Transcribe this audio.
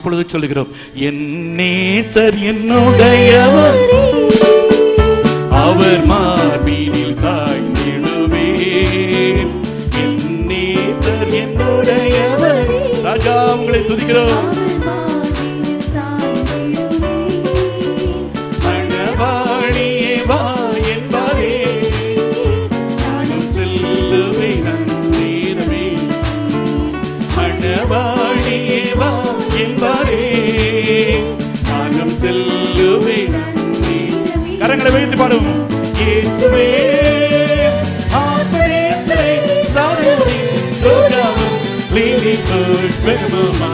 இப்பொழுது சொல்லுகிறோம் என் நேசர் என்னுடையவர் அவர் மார்பினில் சாய்ந்திடுவேன் என் நேசர் என்னுடையவர்? ராஜா உங்களை துதிக்கிறோம். கரங்களை வைத்து பாடுவோம் இயேசுவே ஆத்மநேசரே சாரதி லோகமும் லீலிக்குள் பிரபமா